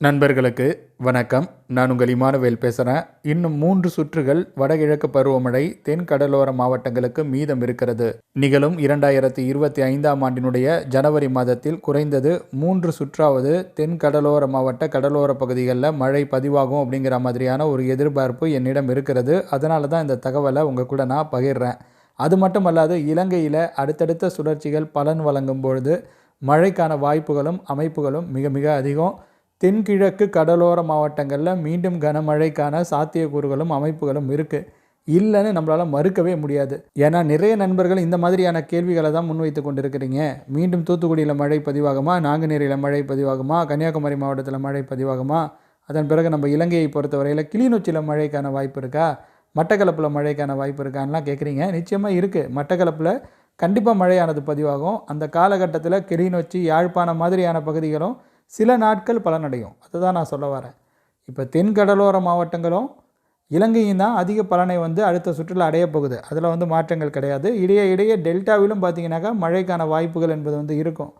நண்பர்களுக்கு வணக்கம். நான் உங்கள் இமானுவேல் பேசுகிறேன் இன்னும் மூன்று சுற்றுகள் வடகிழக்கு பருவமழை தென் கடலோர மாவட்டங்களுக்கு மீதம் இருக்கிறது. நிகழும் இரண்டாயிரத்தி இருபத்தி ஐந்தாம் ஆண்டினுடைய ஜனவரி மாதத்தில் குறைந்தது மூன்று சுற்றாவது தென் கடலோர மாவட்ட கடலோர பகுதிகளில் மழை பதிவாகும் அப்படிங்கிற மாதிரியான ஒரு எதிர்பார்ப்பு என்னிடம் இருக்கிறது. அதனால தான் இந்த தகவலை உங்கள் கூட நான் பகிர்றேன். அது மட்டுமல்லாது இலங்கையில் அடுத்தடுத்த சுழற்சிகள் பலன் வழங்கும் பொழுது மழைக்கான வாய்ப்புகளும் அமைப்புகளும் மிக மிக அதிகம். தென்கிழக்கு கடலோர மாவட்டங்களில் மீண்டும் கனமழைக்கான சாத்தியக்கூறுகளும் அமைப்புகளும் இருக்குது இல்லைன்னு நம்மளால் மறுக்கவே முடியாது. ஏன்னா நிறைய நண்பர்கள் இந்த மாதிரியான கேள்விகளை தான் முன்வைத்து கொண்டிருக்கிறீங்க. மீண்டும் தூத்துக்குடியில் மழை பதிவாகுமா? நாங்குநேரியில் மழை பதிவாகுமா? கன்னியாகுமரி மாவட்டத்தில் மழை பதிவாகுமா? அதன் பிறகு நம்ம இலங்கையை பொறுத்தவரையில் கிளிநொச்சியில் மழைக்கான வாய்ப்பு இருக்கா? மட்டக்களப்பில் மழைக்கான வாய்ப்பு இருக்கான்லாம் கேட்குறீங்க நிச்சயமாக இருக்குது மட்டக்களப்பில் கண்டிப்பாக மழையானது பதிவாகும். அந்த காலகட்டத்தில் கிளிநொச்சி யாழ்ப்பாணம் மாதிரியான பகுதிகளும் சில நாட்கள் பலனடையும். அதுதான் நான் சொல்ல வரேன். இப்போ தென் கடலோர மாவட்டங்களும் இலங்கையும் தான் அதிக பலனை வந்து அடுத்த சுற்றுலா அடைய போகுது. அதில் வந்து மாற்றங்கள் கிடையாது. இடையே இடையே டெல்டாவிலும் பார்த்தீங்கன்னாக்கா மழைக்கான வாய்ப்புகள் என்பது வந்து இருக்கும்.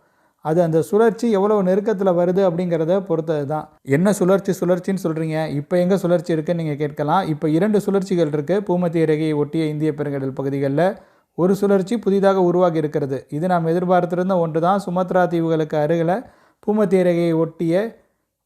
அது அந்த சுழற்சி எவ்வளோ நெருக்கத்தில் வருது அப்படிங்கிறத பொறுத்தது தான். என்ன சுழற்சி சுழற்சின்னு சொல்கிறீங்க இப்போ எங்கே சுழற்சி இருக்குன்னு நீங்கள் கேட்கலாம். இப்போ இரண்டு சுழற்சிகள் இருக்குது பூமத்திய ரேகையை ஒட்டிய இந்திய பெருங்கடல் பகுதிகளில் ஒரு சுழற்சி புதிதாக உருவாகி இருக்கிறது. இது நாம் எதிர்பார்த்திருந்த ஒன்று தான் சுமத்ரா தீவுகளுக்கு அருகில் பூமத்திய ரேகையை ஒட்டிய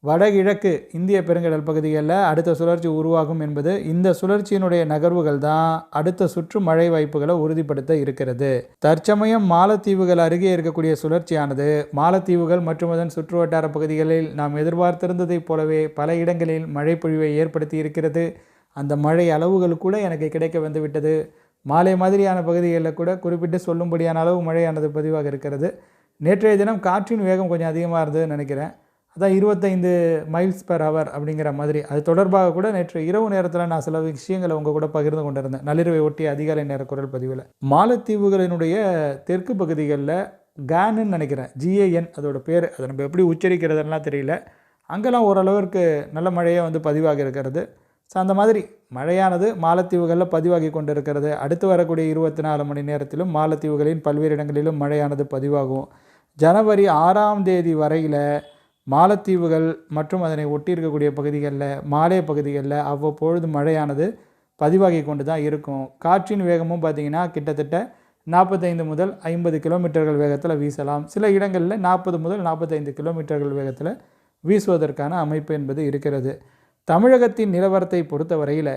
வடகிழக்கு இந்திய பெருங்கடல் பகுதிகளில் அடுத்த சுழற்சி உருவாகும் என்பது இந்த சுழற்சியினுடைய நகர்வுகள் தான் அடுத்த சுற்று மழை வாய்ப்புகளை உறுதிப்படுத்த இருக்கிறது. தற்சமயம் மாலத்தீவுகள் அருகே இருக்கக்கூடிய சுழற்சியானது மாலத்தீவுகள் மற்றும் அதன் சுற்று வட்டார பகுதிகளில் நாம் எதிர்பார்த்திருந்ததைப் போலவே பல இடங்களில் மழை பொழிவை ஏற்படுத்தி இருக்கிறது. அந்த மழை அளவுகள் கூட எனக்கு கிடைக்க வந்துவிட்டது. மாலை மாதிரியான பகுதிகளில் கூட குறிப்பிட்டு சொல்லும்படியான அளவு மழையானது பதிவாக இருக்கிறது. நேற்றைய தினம் காற்றின் வேகம் கொஞ்சம் அதிகமாக இருந்ததுன்னு நினைக்கிறேன். அதான் இருபத்தைந்து மைல்ஸ் பெர் ஹவர் அப்படிங்கிற மாதிரி. அது தொடர்பாக கூட நேற்று இரவு நேரத்தில் நான் சில விஷயங்களை உங்கள் கூட பகிர்ந்து கொண்டிருந்தேன். நள்ளிரவை ஒட்டி அதிகாலை நேர குரல் பதிவில். மாலத்தீவுகளினுடைய தெற்கு பகுதிகளில் கேனுன்னு நினைக்கிறேன். ஜிஏஎன் அதோட பேர். அதை நம்ம எப்படி உச்சரிக்கிறதுலாம் தெரியல. அங்கெல்லாம் ஓரளவிற்கு நல்ல மழையே வந்து பதிவாக இருக்கிறது. ஸோ அந்த மாதிரி மழையானது மாலத்தீவுகளில் பதிவாகி கொண்டிருக்கிறது. அடுத்து வரக்கூடிய இருபத்தி நாலு மணி நேரத்திலும் மாலத்தீவுகளின் பல்வேறு இடங்களிலும் மழையானது பதிவாகும். ஜனவரி ஆறாம் தேதி வரையில் மாலத்தீவுகள் மற்றும் அதனை ஒட்டி இருக்கக்கூடிய பகுதிகளில் மாலே பகுதிகளில் அவ்வப்பொழுது மழையானது பதிவாகி கொண்டு தான் இருக்கும். காற்றின் வேகமும் பார்த்திங்கன்னா கிட்டத்தட்ட நாற்பத்தைந்து முதல் ஐம்பது கிலோமீட்டர்கள் வேகத்தில் வீசலாம். சில இடங்களில் நாற்பது முதல் நாற்பத்தைந்து கிலோமீட்டர்கள் வேகத்தில் வீசுவதற்கான அமைப்பு என்பது இருக்கிறது. தமிழகத்தின் நிலவரத்தை பொறுத்தவரையில்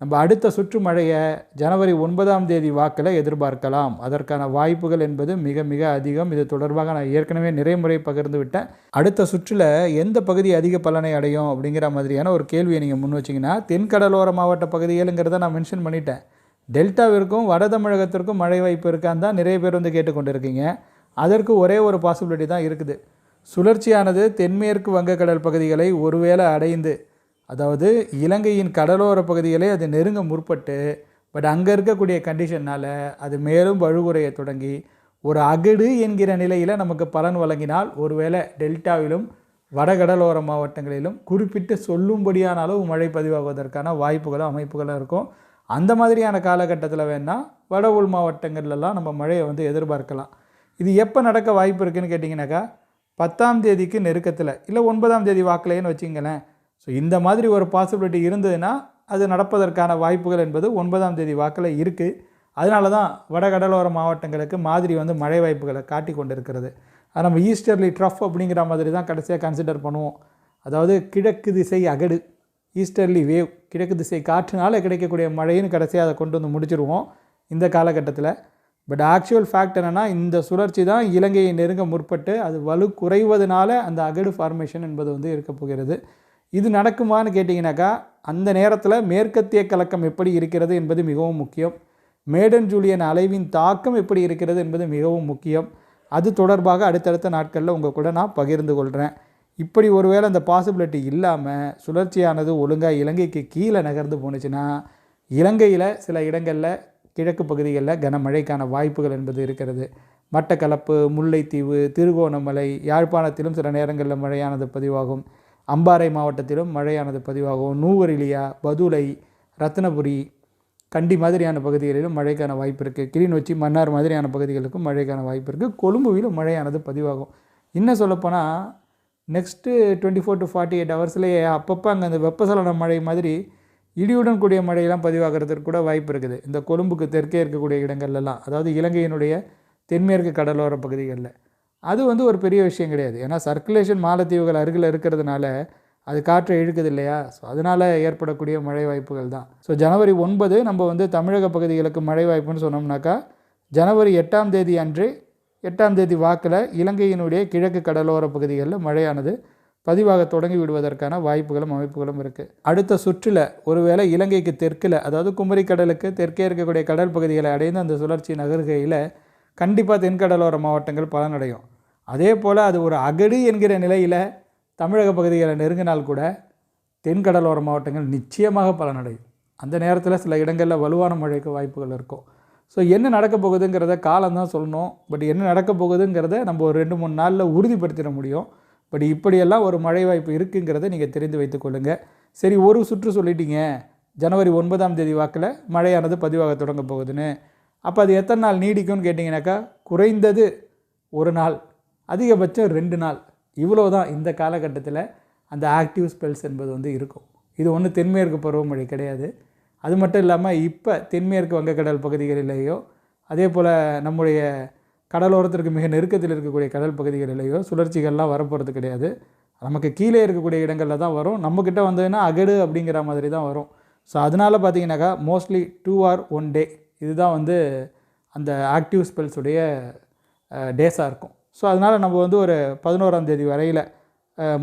நம்ம அடுத்த சுற்று மழையை ஜனவரி ஒன்பதாம் தேதி வாக்கில் எதிர்பார்க்கலாம். அதற்கான வாய்ப்புகள் என்பது மிக மிக அதிகம். இது தொடர்பாக நான் ஏற்கனவே நிறைய முறை பகிர்ந்து விட்டேன். அடுத்த சுற்றில் எந்த பகுதி அதிக பலனை அடையும் அப்படிங்கிற மாதிரியான ஒரு கேள்வியை நீங்கள் முன் வச்சிங்கன்னா தென்கடலோர மாவட்ட பகுதிகளுங்கிறத நான் மென்ஷன் பண்ணிட்டேன். டெல்டாவிற்கும் வட தமிழகத்திற்கும் மழை வாய்ப்பு இருக்கான்னு தான் நிறைய பேர் வந்து கேட்டுக்கொண்டிருக்கீங்க. அதற்கு ஒரே ஒரு பாசிபிலிட்டி தான் இருக்குது. சுழற்சியானது தென்மேற்கு வங்கக்கடல் பகுதிகளை ஒருவேளை அடைந்து அதாவது இலங்கையின் கடலோர பகுதிகளை அது நெருங்க முற்பட்டு பட் அங்கே இருக்கக்கூடிய கண்டிஷன்னால் அது மேலும் வழுகுறைய தொடங்கி ஒரு அகடு என்கிற நிலையில் நமக்கு பலன் வழங்கினால் ஒருவேளை டெல்டாவிலும் வடகடலோர மாவட்டங்களிலும் குறிப்பிட்டு சொல்லும்படியான அளவு மழை பதிவாகுவதற்கான வாய்ப்புகளும் அமைப்புகளும் இருக்கும். அந்த மாதிரியான காலகட்டத்தில் வேணால் வட உள் மாவட்டங்கள்லாம் நம்ம மழையை வந்து எதிர்பார்க்கலாம். இது எப்போ நடக்க வாய்ப்பு இருக்குதுன்னு கேட்டிங்கனாக்கா பத்தாம் தேதிக்கு நெருக்கத்தில் இல்லை ஒன்பதாம் தேதி வாக்கிலேன்னு வச்சிங்களேன் ஸோ இந்த மாதிரி ஒரு பாசிபிலிட்டி இருந்ததுன்னா அது நடப்பதற்கான வாய்ப்புகள் என்பது ஒன்பதாம் தேதி வாக்கில் இருக்குது அதனால தான் வடகடலோர மாவட்டங்களுக்கு மாதிரி வந்து மழை வாய்ப்புகளை காட்டி கொண்டு இருக்கிறது அது நம்ம ஈஸ்டர்லி ட்ரஃப் அப்படிங்கிற மாதிரி தான் கடைசியாக கன்சிடர் பண்ணுவோம். அதாவது கிழக்கு திசை அகடு ஈஸ்டர்லி வேவ் கிழக்கு திசை காற்றுனால கிடைக்கக்கூடிய மழைன்னு கடைசியாக அதை கொண்டு வந்து முடிச்சிருவோம் இந்த காலகட்டத்தில். பட் ஆக்சுவல் ஃபேக்ட் என்னென்னா இந்த சுழற்சி தான் இலங்கையை நெருங்க முற்பட்டு அது வலு குறைவதனால அந்த அகடு ஃபார்மேஷன் என்பது வந்து இருக்க போகிறது. இது நடக்குமான்னு கேட்டிங்கனாக்கா அந்த நேரத்தில் மேற்கத்திய கலக்கம் எப்படி இருக்கிறது என்பது மிகவும் முக்கியம். மேடன் ஜூலியன் அலைவின் தாக்கம் எப்படி இருக்கிறது என்பது மிகவும் முக்கியம். அது தொடர்பாக அடுத்தடுத்த நாட்களில் உங்கள் கூட நான் பகிர்ந்து கொள்கிறேன் இப்படி ஒருவேளை அந்த பாசிபிலிட்டி இல்லாமல் சுழற்சியானது ஒழுங்காக இலங்கைக்கு கீழே நகர்ந்து போணுச்சுன்னா இலங்கையில் சில இடங்களில் கிழக்கு பகுதிகளில் கனமழைக்கான வாய்ப்புகள் என்பது இருக்கிறது. மட்டக்களப்பு முல்லைத்தீவு திருகோணமலை யாழ்ப்பாணத்திலும் சில நேரங்களில் மழையானது பதிவாகும். அம்பாறை மாவட்டத்திலும் மழையானது பதிவாகும் நூவரிலியா பதுளை ரத்னபுரி கண்டி மாதிரியான பகுதிகளிலும் மழைக்கான வாய்ப்பு இருக்குது கிளிநொச்சி மன்னார் மாதிரியான பகுதிகளுக்கும் மழைக்கான வாய்ப்பு இருக்குது கொழும்புவிலும் மழையானது பதிவாகும். இன்னும் சொல்லப்போனால் next twenty four to forty eight ஹவர்ஸ்லேயே அப்பப்போ அங்கே அந்த வெப்பசலன மழை மாதிரி இடியுடன் கூடிய மழையெல்லாம் பதிவாகிறதுக்கு கூட வாய்ப்பு இருக்குது. இந்த கொழும்புக்கு தெற்கே இருக்கக்கூடிய இடங்கள்லாம் அதாவது இலங்கையினுடைய தென்மேற்கு கடலோர பகுதிகளில். அது வந்து ஒரு பெரிய விஷயம் கிடையாது. ஏன்னா சர்க்குலேஷன் மாலத்தீவுகள் அருகில் இருக்கிறதுனால அது காற்றை இழுக்குது இல்லையா? ஸோ அதனால் ஏற்படக்கூடிய மழை வாய்ப்புகள் தான். ஸோ ஜனவரி ஒன்பது நம்ம வந்து தமிழக பகுதிகளுக்கு மழை வாய்ப்புன்னு சொன்னோம்னாக்கா ஜனவரி எட்டாம் தேதி அன்று எட்டாம் தேதி வாக்கில் இலங்கையினுடைய கிழக்கு கடலோர பகுதிகளில் மழையானது பதிவாக தொடங்கி விடுவதற்கான வாய்ப்புகளும் அமைப்புகளும் இருக்குது அடுத்த சுற்றில் ஒருவேளை இலங்கைக்கு தெற்கில் அதாவது குமரி கடலுக்கு தெற்கே இருக்கக்கூடிய கடல் பகுதிகளை அடைந்து அந்த சுழற்சி நகர்கையில் கண்டிப்பாக தென்கடலோர மாவட்டங்கள் பலனடையும். அதே போல் அது ஒரு அகடு என்கிற நிலையில் தமிழக பகுதிகளை நெருங்கினால் கூட தென்கடலோர மாவட்டங்கள் நிச்சயமாக பலனடையும். அந்த நேரத்தில் சில இடங்களில் வலுவான மழைக்கு வாய்ப்புகள் இருக்கும். ஸோ என்ன நடக்க போகுதுங்கிறத காலம் தான் சொல்லணும். பட் என்ன நடக்க போகுதுங்கிறத நம்ம ஒரு ரெண்டு மூணு நாளில் உறுதிப்படுத்திட முடியும். பட் இப்படியெல்லாம் ஒரு மழை வாய்ப்பு இருக்குங்கிறத நீங்கள் தெரிந்து வைத்துக்கொள்ளுங்கள் சரி ஒரு சுற்று சொல்லிட்டீங்க. ஜனவரி ஒன்பதாம் தேதி வாக்கில் மழையானது பதிவாக தொடங்க போகுதுன்னு. அப்போ அது எத்தனை நாள் நீடிக்கும்னு கேட்டிங்கனாக்கா குறைந்தது ஒரு நாள். அதிகபட்சம் ரெண்டு நாள். இவ்வளோ தான் இந்த காலகட்டத்தில் அந்த ஆக்டிவ் ஸ்பெல்ஸ் என்பது வந்து இருக்கும். இது ஒன்றும் தென்மேற்கு பருவமழை கிடையாது. அது மட்டும் இல்லாமல் இப்போ தென்மேற்கு வங்கக்கடல் பகுதிகளிலேயோ அதே போல் நம்முடைய கடலோரத்திற்கு மிக நெருக்கத்தில் இருக்கக்கூடிய கடல் பகுதிகளிலேயோ சுழற்சிகள்லாம் வரப்போகிறது கிடையாது. நமக்கு கீழே இருக்கக்கூடிய இடங்களில் தான் வரும். நம்மக்கிட்ட வந்ததுன்னா அகடு அப்படிங்கிற மாதிரி தான் வரும். ஸோ அதனால் பார்த்தீங்கன்னாக்கா mostly two or one day இதுதான் வந்து அந்த ஆக்டிவ் ஸ்பெல்ஸுடைய டேஸாக இருக்கும். ஸோ அதனால் நம்ம வந்து ஒரு பதினோராம் தேதி வரையில்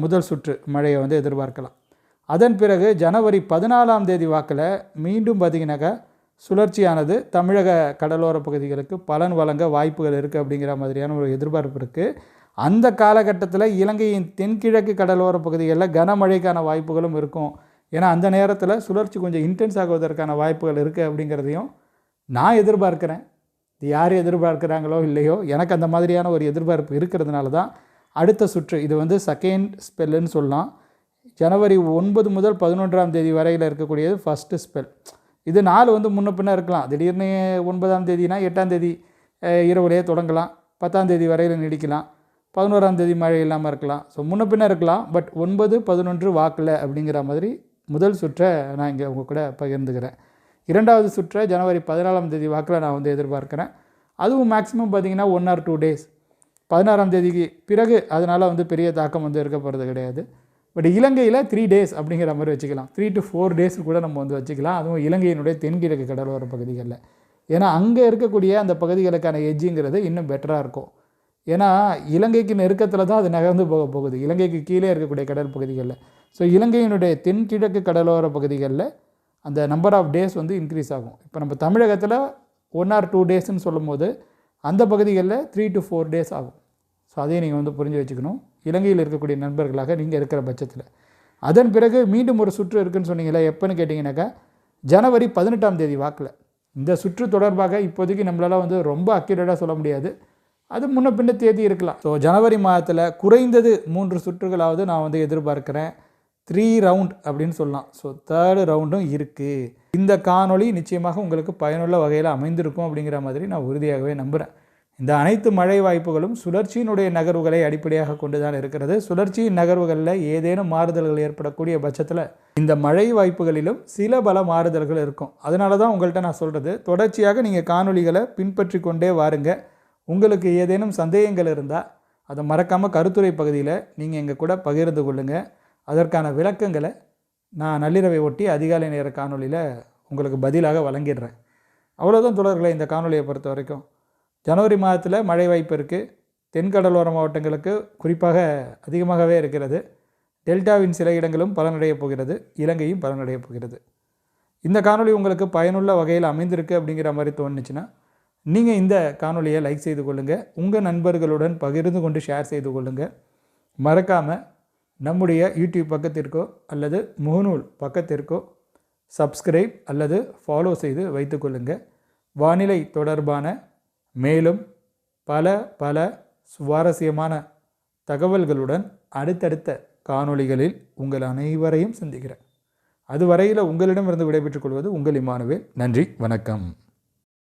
முதல் சுற்று மழையை வந்து எதிர்பார்க்கலாம். அதன் பிறகு ஜனவரி பதினாலாம் தேதி வாக்கில் மீண்டும் பார்த்திங்கனாக்கா சுழற்சியானது தமிழக கடலோர பகுதிகளுக்கு பலன் வழங்க வாய்ப்புகள் இருக்குது அப்படிங்கிற மாதிரியான ஒரு எதிர்பார்ப்பு இருக்குது அந்த காலகட்டத்தில் இலங்கையின் தென்கிழக்கு கடலோர பகுதிகளில் கனமழைக்கான வாய்ப்புகளும் இருக்கும். ஏன்னா அந்த நேரத்தில் சுழற்சி கொஞ்சம் இன்டென்ஸ் ஆகுவதற்கான வாய்ப்புகள் இருக்குது அப்படிங்கிறதையும் நான் எதிர்பார்க்குறேன். இது யார் எதிர்பார்க்குறாங்களோ இல்லையோ எனக்கு அந்த மாதிரியான ஒரு எதிர்பார்ப்பு இருக்கிறதுனால தான் அடுத்த சுற்று இது வந்து செகண்ட் ஸ்பெல்லுன்னு சொல்லலாம். ஜனவரி ஒன்பது முதல் பதினொன்றாம் தேதி வரையில் இருக்கக்கூடியது ஃபஸ்ட்டு ஸ்பெல் இது நாள் வந்து முன்ன பின்ன இருக்கலாம். திடீர்னு ஒன்பதாம் தேதினா எட்டாம் தேதி இரவுலேயே தொடங்கலாம். பத்தாம் தேதி வரையில் நீடிக்கலாம். பதினோராம் தேதி மழை இல்லாமல் இருக்கலாம். ஸோ முன்ன பின்ன இருக்கலாம். பட் ஒன்பது பதினொன்று வாக்கில் அப்படிங்கிற மாதிரி முதல் சுற்றை நான் இங்கே உங்கள் கூட பகிர்ந்துக்கிறேன். இரண்டாவது சுற்றை ஜனவரி பதினாலாம் தேதி வாக்கில் நான் வந்து எதிர்பார்க்குறேன். அதுவும் மேக்ஸிமம் பார்த்தீங்கன்னா ஒன் ஆர் டூ டேஸ் பதினாறாம் தேதிக்கு பிறகு அதனால் வந்து பெரிய தாக்கம் வந்து இருக்க போகிறது கிடையாது. பட் இலங்கையில் த்ரீ டேஸ் அப்படிங்கிற மாதிரி வச்சுக்கலாம். த்ரீ டு ஃபோர் டேஸ் கூட நம்ம வந்து வச்சுக்கலாம். அதுவும் இலங்கையினுடைய தென்கிழக்கு கடலோர பகுதிகளில். ஏன்னா அங்கே இருக்கக்கூடிய அந்த பகுதிகளுக்கான எஜ்ஜுங்கிறது இன்னும் பெட்டராக இருக்கும். ஏன்னா இலங்கைக்கு நெருக்கத்தில் தான் அது நகர்ந்து போக போகுது. இலங்கைக்கு கீழே இருக்கக்கூடிய கடல் பகுதிகளில். ஸோ இலங்கையினுடைய தென்கிழக்கு கடலோர பகுதிகளில் அந்த நம்பர் ஆஃப் டேஸ் வந்து இன்க்ரீஸ் ஆகும். இப்போ நம்ம தமிழகத்தில் ஒன் ஆர் டூ டேஸ்ன்னு சொல்லும்போது அந்த பகுதிகளில் த்ரீ டு ஃபோர் டேஸ் ஆகும். ஸோ அதையும் நீங்கள் வந்து புரிஞ்சு வச்சுக்கணும். இலங்கையில் இருக்கக்கூடிய நண்பர்களாக நீங்கள் இருக்கிற பட்சத்தில். அதன் பிறகு மீண்டும் ஒரு சுற்று இருக்குன்னு சொன்னீங்களே எப்போன்னு கேட்டிங்கனாக்கா ஜனவரி பதினெட்டாம் தேதி வாக்கில். இந்த சுற்று தொடர்பாக இப்போதைக்கு நம்மளால் வந்து ரொம்ப அக்யூரேட்டாக சொல்ல முடியாது. அது முன்ன பின்ன தேதி இருக்கலாம். ஸோ ஜனவரி மாதத்தில் குறைந்தது மூன்று சுற்றுகளாவது நான் வந்து எதிர்பார்க்குறேன். த்ரீ ரவுண்ட் அப்படின்னு சொல்லலாம். ஸோ தேர்டு ரவுண்டும் இருக்குது இந்த காணொளி நிச்சயமாக உங்களுக்கு பயனுள்ள வகையில் அமைந்திருக்கும் அப்படிங்கிற மாதிரி நான் உறுதியாகவே நம்புகிறேன் இந்த அனைத்து மழை வாய்ப்புகளும் சுழற்சியினுடைய நகர்வுகளை அடிப்படையாக கொண்டு தான் இருக்கிறது. சுழற்சியின் நகர்வுகளில் ஏதேனும் மாறுதல்கள் ஏற்படக்கூடிய பட்சத்தில் இந்த மழை வாய்ப்புகளிலும் சில பல மாறுதல்கள் இருக்கும். அதனால தான் உங்கள்கிட்ட நான் சொல்கிறது தொடர்ச்சியாக நீங்கள் காணொளிகளை பின்பற்றி கொண்டே வாருங்க. உங்களுக்கு ஏதேனும் சந்தேகங்கள் இருந்தால் அதை மறக்காமல் கருத்துரை பகுதியில் நீங்கள் எங்கள் கூட பகிர்ந்து கொள்ளுங்கள் அதற்கான விளக்கங்களை நான் நள்ளிரவை ஒட்டி அதிகாலை நேர காணொளியில் உங்களுக்கு பதிலாக வழங்கிடுறேன். அவ்வளோதான் தொடர்களை இந்த காணொலியை பொறுத்த வரைக்கும். ஜனவரி மாதத்தில் மழை வாய்ப்பு இருக்குது தென்கடலோர மாவட்டங்களுக்கு குறிப்பாக அதிகமாகவே இருக்கிறது. டெல்டாவின் சில இடங்களும் பலனடையப் போகிறது. இலங்கையும் பலனடையப் போகிறது. இந்த காணொளி உங்களுக்கு பயனுள்ள வகையில் அமைந்திருக்கு அப்படிங்கிற மாதிரி தோணுச்சுன்னா நீங்கள் இந்த காணொலியை லைக் செய்து கொள்ளுங்கள் உங்கள் நண்பர்களுடன் பகிர்ந்து கொண்டு ஷேர் செய்து கொள்ளுங்கள் மறக்காமல் நம்முடைய யூடியூப் பக்கத்திற்கோ அல்லது முகநூல் பக்கத்திற்கோ சப்ஸ்கிரைப் அல்லது ஃபாலோ செய்து வைத்துக்கொள்ளுங்கள் வானிலை தொடர்பான மேலும் பல பல சுவாரஸ்யமான தகவல்களுடன் அடுத்தடுத்த காணொளிகளில் உங்கள் அனைவரையும் சந்திக்கிறேன். அதுவரையில் உங்களிடமிருந்து விடைபெற்றுக் கொள்வது உங்கள் இமானுவேல். நன்றி வணக்கம்.